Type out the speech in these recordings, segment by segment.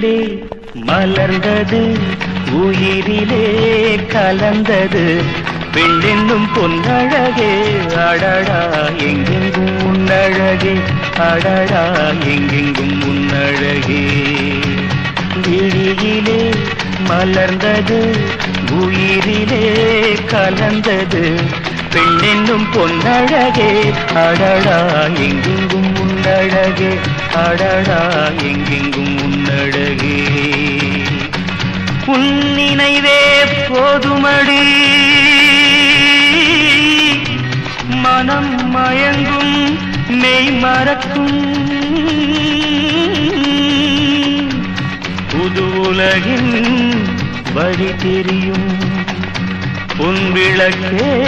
உயிரிலே மலர்ந்தது உயிரிலே கலந்தது. பெண்ணென்னும் பொன்னழகே அடடா எங்கெங்கும் உன்னழகே அடடா எங்கெங்கும் உன்னழகே விழியிலே மலர்ந்தது உயிரிலே கலந்தது. பெண்ணென்னும் பொன்னழகே அடடா எங்கெங்கும் உன்னழகே. அடடா எங்கெங்கும் உன்னழகே. உன் நினைவே போதுமடி. மனம் மயங்கும் மெய் மறக்கும். புது உலகின் வழி தெரியும். உன் விளக்கே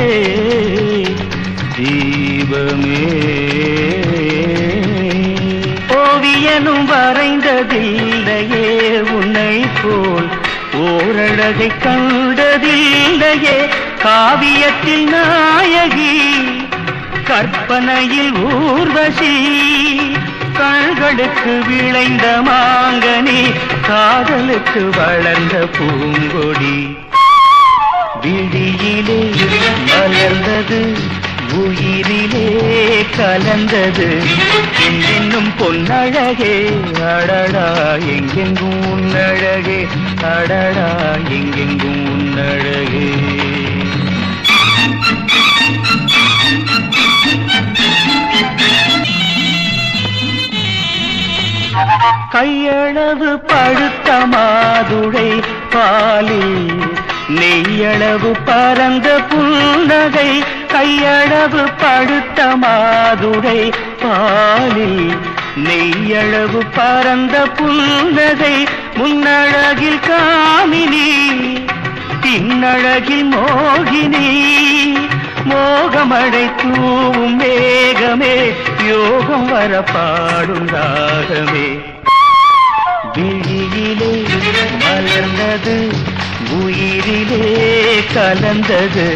தீபமே. அழகை கண்டதில்லையே காவியத்தில் நாயகி கற்பனையில் ஊர்வசி கண்களுக்கு விளைந்த மாங்கனி காதலுக்கு வளர்ந்த பூங்கொடி. உயிரிலே கலந்தது. என்னும் பொன்னழகே அடடா எங்கெங்கும் உன்னழகே அடடா எங்கெங்கும் உன்னழகே. கையளவு பழுத்த மாதுளை பாலில் நெய்யளவு பரந்த புன்னகை கையளவு படுத்த மாதுளை பாலில் நெய்யளவு பரந்த புன்னகை முன்னழகில் காமினி பின்னழகில் மோகினி. மோகமடை தூவும் மேகமே யோகம் வர பாடும் ராகமே. விழியிலே மலர்ந்தது உயிரிலே கலந்தது